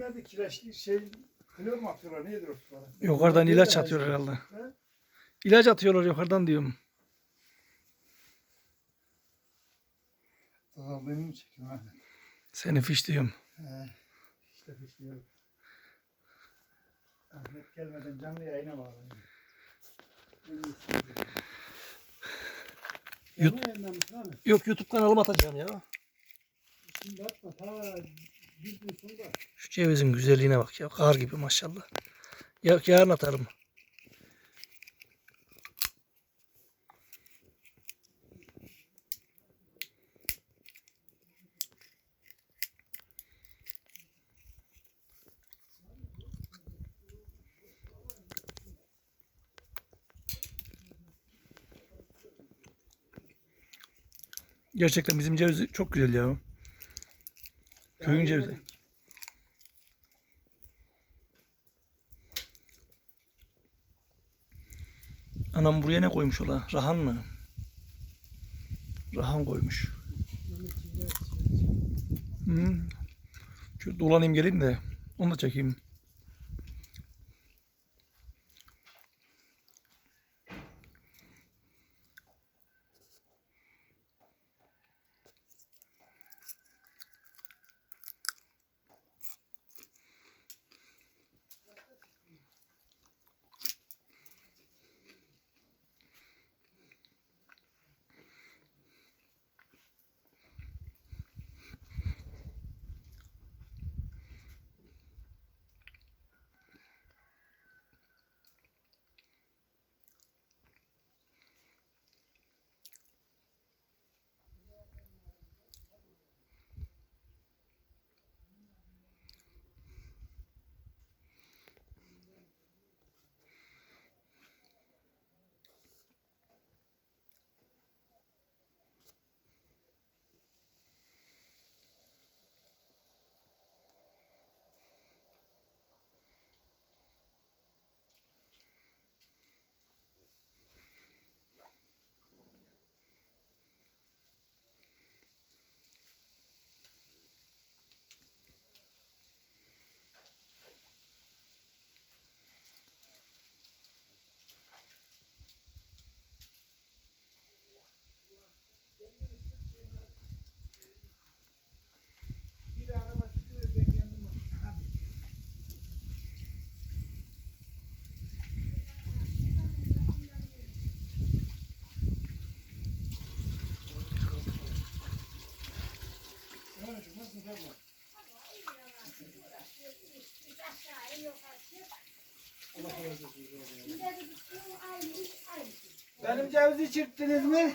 nerede kireçli şey klor mu atıyorlar nedir o sulara? Yukarıdan ilaç atıyor herhalde. He? İlaç atıyorlar yukarıdan diyorum. Tamam benim çekim hadi. Seni fiş diyorum. He. İşte düşünüyorum. Ahmet gelmeden canlı yayına bağlanıyor. Yut-. Yok YouTube kanalıma atacağım ya. Şimdi atma ta. Şu cevizin güzelliğine bak ya. Kar gibi maşallah. Ya, yarın atarım. Gerçekten bizim ceviz çok güzel ya. Köyün cevizi. Anam buraya ne koymuş ola? Rahan mı? Rahan koymuş. Hı. Şu dolanayım geleyim de onu da çekeyim. Benim cevizi çırptınız mı?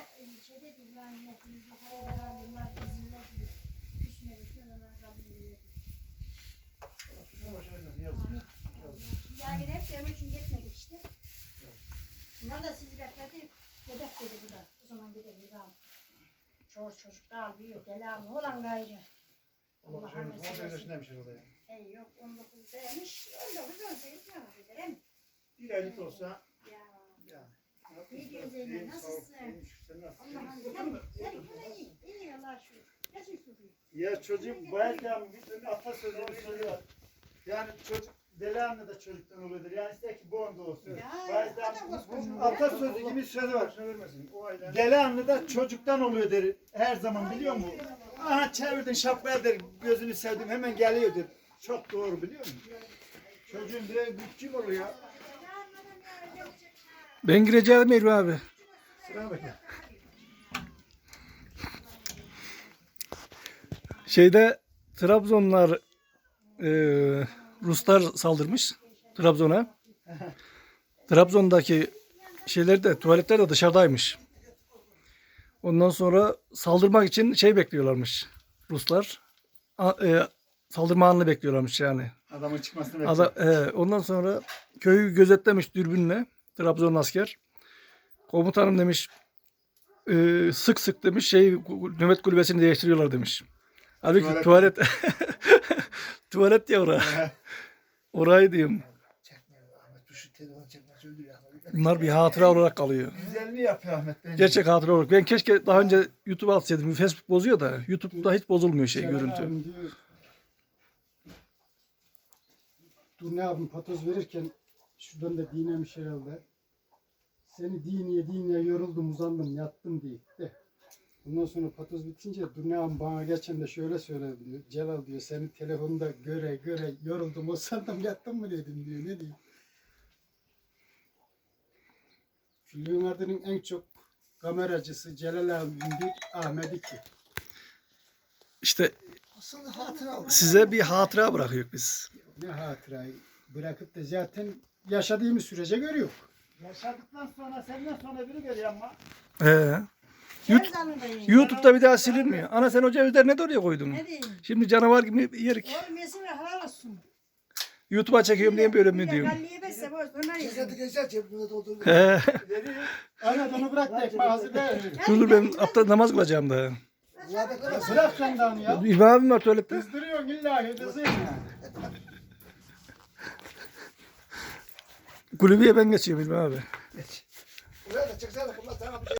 Yani hep de için gitmedik işte. Bunlar da sizi bekledi. Dedek dedi bu da. O zaman gidelim tamam. Çocuk çocuk daha büyük. Delam olan gayrı. Allah rahmet eylesin. demiş orada. Ey yok 19 demiş. 19 18 ne yapıyor değil mi? Bir aylık olsa Ya. ya. İyi Zeynep, nasılsın? Allah'ım. Tabii tabii iyi. İyi Allah'a şükür. Nasıl şükür? Ya çocuk bayıldan bir tane atasözü söylüyor. Yani çocuk Delanlı da çocuktan oluyordur. Yani ister ki bonda olsun. Ya, Bayıldan o da koskoca. atasözü gibi bir söz var. Delanlı da çocuktan oluyor der her zaman biliyor musun? Aha çevirdin şapkaya der gözünü sevdim hemen geliyor der. Çok doğru biliyor musun? Çocuğun direkt bütçüm oluyor. Ben gireceğim Elbi abi. Sıra bakayım. Şeyde Trabzonlar e, Ruslar saldırmış Trabzon'a. Trabzon'daki şeyler de tuvaletler de dışarıdaymış. Ondan sonra saldırmak için şey bekliyorlarmış Ruslar. A- e, saldırma anını bekliyorlarmış yani. Adamın çıkmasını bekliyor. e, ondan sonra köyü gözetlemiş dürbünle Trabzon asker. Komutanım demiş e, sık sık demiş şey nöbet kulübesini değiştiriyorlar demiş. Halbuki tuvalet Tuvalet. tuvalet ya oraya. Orayı diyorum. Bunlar bir hatıra olarak kalıyor. Güzelliği yapıyor Ahmet bence. Gerçek hatıra olarak. Ben keşke daha önce YouTube'a atsaydım. Facebook bozuyor da YouTube'da hiç bozulmuyor şey görüntü. Dinle abim patoz verirken şuradan da dinemiş herhalde. Seni dineye dineye yoruldum uzandım yattım diye. De. Ondan sonra patoz bitince abim bana geçen de şöyle söyledi diyor. Celal diyor seni telefonda göre göre yoruldum uzandım yattım mı dedim diyor. Ne diyeyim. Filmin adının en çok kameracısı Celal abim bir Ahmet iki. İşte Aslında hatıra var. size bir hatıra bırakıyoruz biz. Ne hatırayı bırakıp da zaten yaşadığımız sürece görüyor. Yaşadıktan sonra senden sonra biri görüyor ama. He. Da yiyin. YouTube'da bir daha silinmiyor. Ana sen o cevizleri ne oraya koydun? Ne diyeyim? Şimdi canavar gibi yerik. Oğlum yesin ve helal olsun. YouTube'a çekiyorum diye böyle mi diyorum? He. Ana onu bırak da ekmeği hazırla. Dur dur ben hatta namaz kılacağım daha. Bırak sen ya. İbrahim var tuvalette. Kızdırıyorsun illa kızıyım Kulübeye ben geçeyim İlmi abi. Geç. Buraya da çıksana.